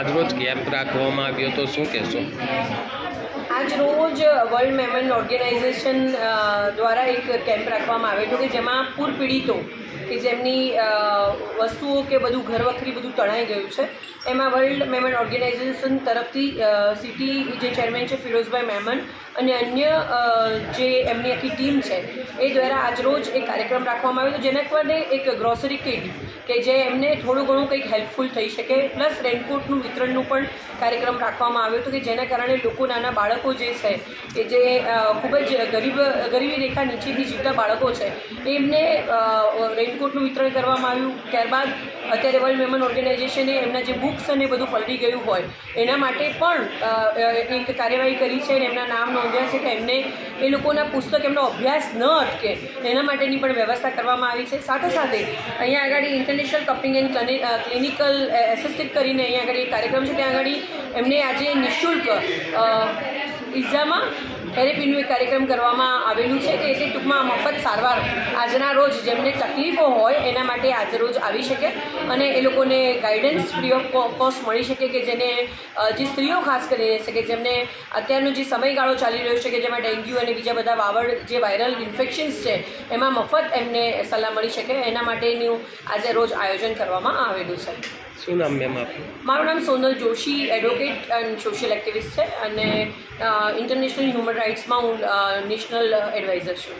આજરોજ કેમ્પ રાખવામાં આવ્યો તો શું કહેશો? આજ રોજ વર્લ્ડ મેમન ઓર્ગેનાઇઝેશન દ્વારા એક કેમ્પ રાખવામાં આવ્યો હતો કે જેમાં પૂર પીડિતો કે જેમની વસ્તુઓ કે બધું ઘરવખરી બધું તણાઈ ગયું છે, એમાં વર્લ્ડ મેમન ઓર્ગેનાઇઝેશન તરફથી સિટી જે ચેરમેન છે ફિરોઝભાઈ મેમન અને અન્ય જે એમની આખી ટીમ છે, એ દ્વારા આજરોજ એક કાર્યક્રમ રાખવામાં આવ્યો હતો, જેના કારણે એક ગ્રોસરી કિટ કે જે એમને થોડું ઘણું કંઈક હેલ્પફુલ થઈ શકે. પ્લસ રેનકોટનું વિતરણનું પણ કાર્યક્રમ રાખવામાં આવ્યો હતો કે જેના કારણે લોકો નાના બાળકો જે છે, કે જે ખૂબ જ ગરીબ, ગરીબી રેખા નીચેથી જીવતા બાળકો છે, એમને રેનકોટનું વિતરણ કરવામાં આવ્યું. ત્યારબાદ અત્યારે વર્લ્ડ મેમન ઓર્ગેનાઇઝેશને એમના જે બુક્સ અને બધું પલળી ગયું હોય, એના માટે પણ એક કાર્યવાહી કરી છે અને એમના નામ નોંધ્યા છે કે એમને એ લોકોના પુસ્તક એમનો અભ્યાસ ન અટકે, એના માટેની પણ વ્યવસ્થા કરવામાં આવી છે. સાથે સાથે અહીંયા આગળ ઇન્ટરનેશનલ કપિંગ એન્ડ ક્લિનિકલ એસિસ્ટિક કરીને અહીંયા આગળ એક કાર્યક્રમ છે. ત્યાં આગળ એમને આજે નિઃશુલ્ક ઇઝામાં થેરેપીનું એક કાર્યક્રમ કરવામાં આવેલું છે કે એટલે ટૂંકમાં મફત સારવાર આજના રોજ જેમને તકલીફો હોય એના માટે આજ રોજ આવી શકે અને એ લોકોને ગાઈડન્સ ફ્રી ઓફ કોસ્ટ મળી શકે કે જેને જે સ્ત્રીઓ ખાસ કરીને છે કે જેમને અત્યારનો જે સમયગાળો ચાલી રહ્યો છે કે જેમાં ડેન્ગ્યુ અને બીજા બધા વાવડ જે વાયરલ ઇન્ફેક્શન્સ છે, એમાં મફત એમને સલાહ મળી શકે. એના માટેનું આજે રોજ આયોજન કરવામાં આવેલું છે. શું નામ મેમ આપનું? મારું નામ Sonal Joshi advocate and social activist છે અને ઇન્ટરનેશનલ હ્યુમન રાઇટ્સમાં હું નેશનલ એડવાઇઝર છું.